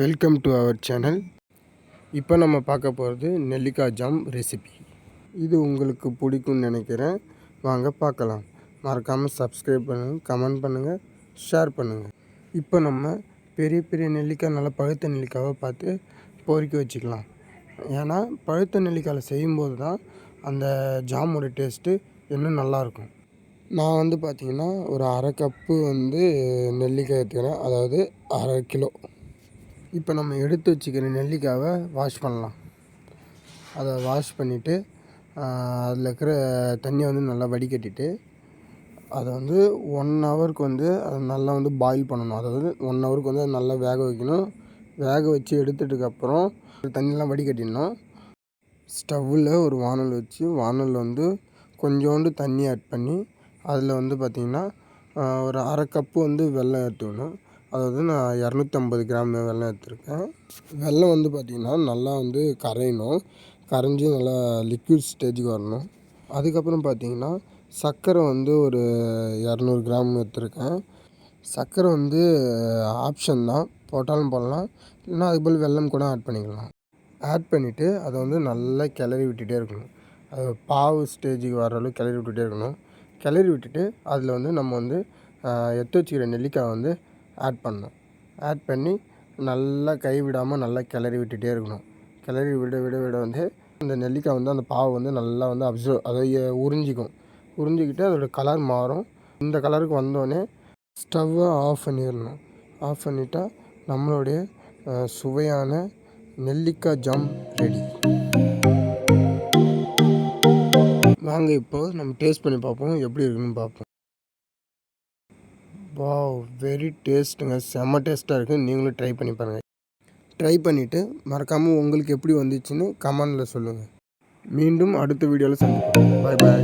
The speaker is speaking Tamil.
வெல்கம் டு அவர் சேனல் இப்போ நம்ம பார்க்க போகிறது நெல்லிக்காய் ஜாம் ரெசிபி இது உங்களுக்கு பிடிக்கும்னு நினைக்கிறேன். வாங்க பார்க்கலாம். மறக்காமல் சப்ஸ்கிரைப் பண்ணுங்கள் கமெண்ட் பண்ணுங்கள் ஷேர் பண்ணுங்கள் இப்போ நம்ம பெரிய பெரிய நெல்லிக்காய் நல்லா பழுத்த நெல்லிக்காவை பார்த்து பொறுக்கி வச்சுக்கலாம். ஏன்னா பழுத்த நெல்லிக்காயில் செய்யும்போது தான் அந்த ஜாமோட டேஸ்ட்டு இன்னும் நல்லாயிருக்கும். நான் வந்து பார்த்திங்கன்னா ஒரு அரை கப்பு வந்து நெல்லிக்காய் எடுத்துக்கிறேன் அதாவது அரை கிலோ. இப்போ நம்ம எடுத்து வச்சுக்கிற நெல்லிக்காவை வாஷ் பண்ணலாம். அதை வாஷ் பண்ணிவிட்டு அதில் இருக்கிற தண்ணியை வந்து நல்லா வடிகட்டிட்டு அதை வந்து ஒன் ஹவருக்கு வந்து அதை நல்லா வந்து பாயில் பண்ணணும். அதாவது ஒன் ஹவருக்கு வந்து அதை நல்லா வேக வைக்கணும். வேக வச்சு எடுத்துட்டுக்கப்புறம் தண்ணியெலாம் வடிகட்டிடணும். ஸ்டவ்வில் ஒரு வானல் வச்சு வானலில் வந்து கொஞ்சோண்டு தண்ணி ஆட் பண்ணி அதில் வந்து பார்த்திங்கன்னா ஒரு அரை கப்பு வந்து வெல்லம் எடுத்துக்கணும் அதாவது நான் இரநூத்தம்பது கிராம் வெல்லம் எடுத்திருக்கேன். வெல்லம் வந்து பார்த்திங்கன்னா நல்லா வந்து கரையணும். கரைஞ்சி நல்லா லிக்விட் ஸ்டேஜுக்கு வரணும். அதுக்கப்புறம் பார்த்திங்கன்னா சர்க்கரை வந்து ஒரு இரநூறு கிராம் எடுத்திருக்கேன். சர்க்கரை வந்து ஆப்ஷன் தான். போட்டாலும் போடலாம். இல்லைன்னா அதுக்கு போல் வெல்லம் கூட ஆட் பண்ணிக்கலாம். ஆட் பண்ணிவிட்டு அதை வந்து நல்லா கிளறி விட்டுகிட்டே இருக்கணும். அது பாவு ஸ்டேஜுக்கு வர அளவுக்கு கிளறி விட்டுட்டே இருக்கணும். கிளறி விட்டுட்டு அதில் வந்து நம்ம வந்து எடுத்து வச்சுக்கிற நெல்லிக்காய் வந்து ஆட் பண்ணணும். ஆட் பண்ணி நல்லா கை விடாமல் நல்லா கிளறி விட்டுட்டே இருக்கணும். கிளறி விட விட விட வந்து அந்த நெல்லிக்காய் வந்து அந்த பாவை வந்து நல்லா வந்து அப்சர்வ் அதை உறிஞ்சிக்கும். உறிஞ்சிக்கிட்டு அதோடய கலர் மாறும். இந்த கலருக்கு வந்தோடனே ஸ்டவ்வை ஆஃப் பண்ணிடணும். ஆஃப் பண்ணிட்டா நம்மளுடைய சுவையான நெல்லிக்காய் ஜாம் ரெடி வாங்க இப்போது நம்ம டேஸ்ட் பண்ணி பார்ப்போம். எப்படி இருக்குன்னு பார்ப்போம். வாவ் வெரி டேஸ்ட்டுங்க செம்ம டேஸ்ட்டாக இருக்குது நீங்களும் ட்ரை பண்ணி பாருங்கள் ட்ரை பண்ணிவிட்டு மறக்காமல் உங்களுக்கு எப்படி வந்துச்சுன்னு கமெண்டில் சொல்லுங்கள் மீண்டும் அடுத்த வீடியோவில் சந்திப்போம். பாய் பாய்